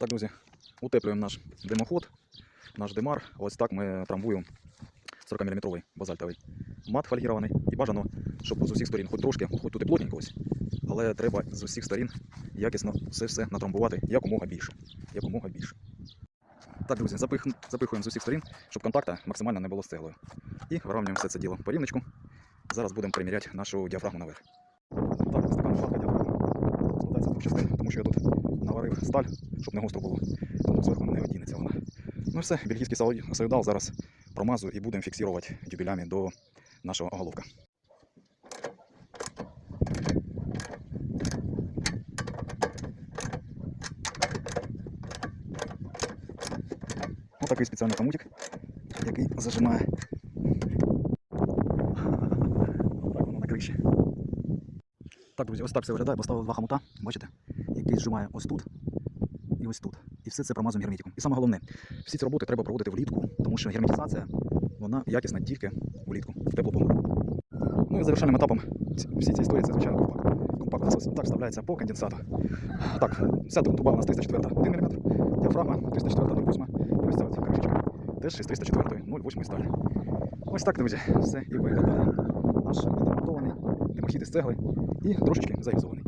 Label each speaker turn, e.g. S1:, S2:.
S1: Так, друзі, утеплюємо наш димоход, наш димар. Ось так ми трамбуємо 40-мм базальтовий мат фольгірований. І бажано, щоб з усіх сторін, хоч трошки, хоч тут і плотненько ось, але треба з усіх сторін якісно все все натрамбувати якомога більше. Якомога більше. Так, друзі, запих... запихуємо з усіх сторін, щоб контакта максимально не було з цеглою. І вирівнюємо все це діло по рівничку. Зараз будемо приміряти нашу діафрагму наверх. Так, ось така діафрагми. Складається з двох частин, тому що я тут наварив сталь, щоб не гостро було. Тому зверху не одінеться вона. Ну і все, бельгійський союдал зараз промазую і будемо фіксувати дюбелями до нашого оголовка. Отакий спеціальний комутик, який зажимає. Так на криші. Так, друзі, ось так все виглядає. Поставив два хомута, бачите, який зжимає ось тут і ось тут. І все це промазуємо герметиком. І саме головне, всі ці роботи треба проводити влітку, тому що герметизація вона якісна тільки влітку, в теплу погоду. Ну і завершальним етапом всі ці історії це звичайно компакт. Компакт у нас так вставляється по конденсату. Так, вся труба у нас 304 1 мм, діафрагма 304 0,8 і ось ця от кришечка теж із 304 0,8 сталі. Ось так, друзі, все і виглядає наш відремонтований димохід із цегли і трошечки завізований.